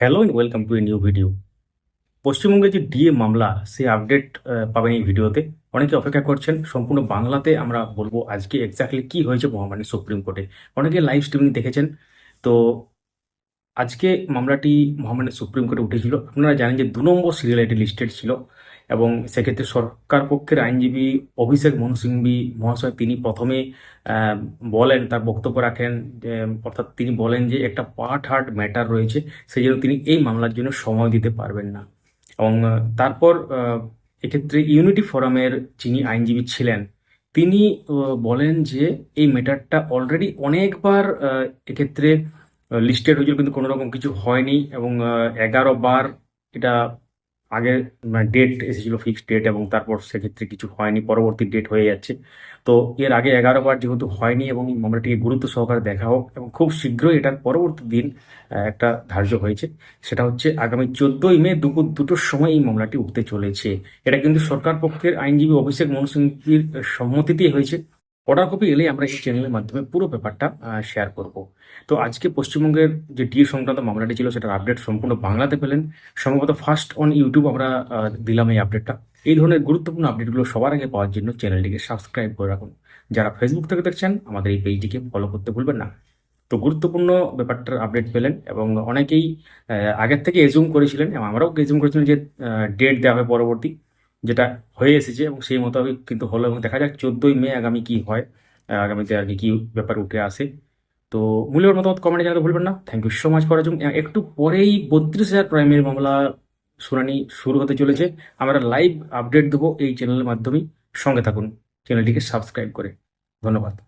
Hello and welcome to a new video পশ্চিমবঙ্গে যে DA মামলা, সে আপডেট পাবেন এই ভিডিওতে অনেকে অপেক্ষা করছেন, সম্পূর্ণ বাংলাতে আমরা বলব আজকে এক্স্যাক্টলি কি হয়েছে মহামান্য সুপ্রিম কোর্টে। অনেকে লাইভ স্ট্রিমিং দেখেছেন। তো আজকে মামলাটি মহামান্য সুপ্রিম কোর্টে উঠেছিল। আপনারা জানেন যে দু নম্বর সিরিয়াল এটি লিস্টেড ছিল। এবং সেক্ষেত্রে সরকার পক্ষের আইনজীবী অভিষেক মনু মহাশয়, তিনি প্রথমে বলেন, তার বক্তব্য রাখেন অর্থাৎ তিনি বলেন যে একটা পার্ট হার্ট ম্যাটার রয়েছে সেই জন্য তিনি এই মামলার জন্য সময় দিতে পারবেন না। এবং তারপর এক্ষেত্রে ইউনিটি ফোরামের যিনি আইনজীবী ছিলেন, তিনি বলেন যে এই ম্যাটারটা অলরেডি অনেকবার এক্ষেত্রে লিস্টেড হয়েছিল, কিন্তু কোনো রকম কিছু হয়নি এবং এগারো বার এটা আগে ডেট এসেছিল ফিক্সড ডেট এবং তারপর সেক্ষেত্রে কিছু হয়নি, পরবর্তী ডেট হয়ে যাচ্ছে। তো এর আগে এগারো বার যেহেতু হয়নি এবং এই মামলাটিকে গুরুত্ব সহকারে দেখা হোক এবং খুব শীঘ্রই এটার পরবর্তী দিন একটা ধার্য হয়েছে। সেটা হচ্ছে আগামী চোদ্দই মে দুপুর দুটোর সময় এই মামলাটি উঠতে চলেছে। এটা কিন্তু সরকার পক্ষের আইনজীবী অভিষেক মনু সম্মতিতেই হয়েছে। অর্ডার কপি এলে আমরা এই চ্যানেলের মাধ্যমে পুরো ব্যাপারটা শেয়ার করব। তো আজকে পশ্চিমবঙ্গের যে ডিএ সংক্রান্ত মামলাটি ছিল, সেটার আপডেট সম্পূর্ণ বাংলাতে পেলেন। সম্ভবত ফার্স্ট অন ইউটিউব আমরা দিলাম এই আপডেটটা এই ধরনের গুরুত্বপূর্ণ আপডেটগুলো সবার আগে পাওয়ার জন্য চ্যানেলটিকে সাবস্ক্রাইব করে রাখুন। যারা ফেসবুক থেকে দেখছেন, আমাদের এই পেজটিকে ফলো করতে ভুলবেন না। তো গুরুত্বপূর্ণ ব্যাপারটার আপডেট পেলেন এবং অনেকেই আগের থেকে এজুম করেছিলেন এবং আমরাও এজুম করেছিলাম যে ডেট দেওয়া হবে পরবর্তী। যেটা হয়ে এসেছে এবং সেই মোতাবেক কিন্তু হলো এবং দেখা যাক চোদ্দোই মে আগামী কী হয় আগামীতে আর কি কী ব্যাপার উঠে আসে। তো মূল্যের মতামত কমেন্টে জানাতে ভুলবেন না। থ্যাংক ইউ সো মাচ করার জন্য একটু পরেই বত্রিশ হাজার প্রাইমের মামলা শুনানি শুরু হতে চলেছে। আমরা লাইভ আপডেট দেবো এই চ্যানেলের মাধ্যমেই। সঙ্গে থাকুন। চ্যানেলটিকে সাবস্ক্রাইব করে। ধন্যবাদ।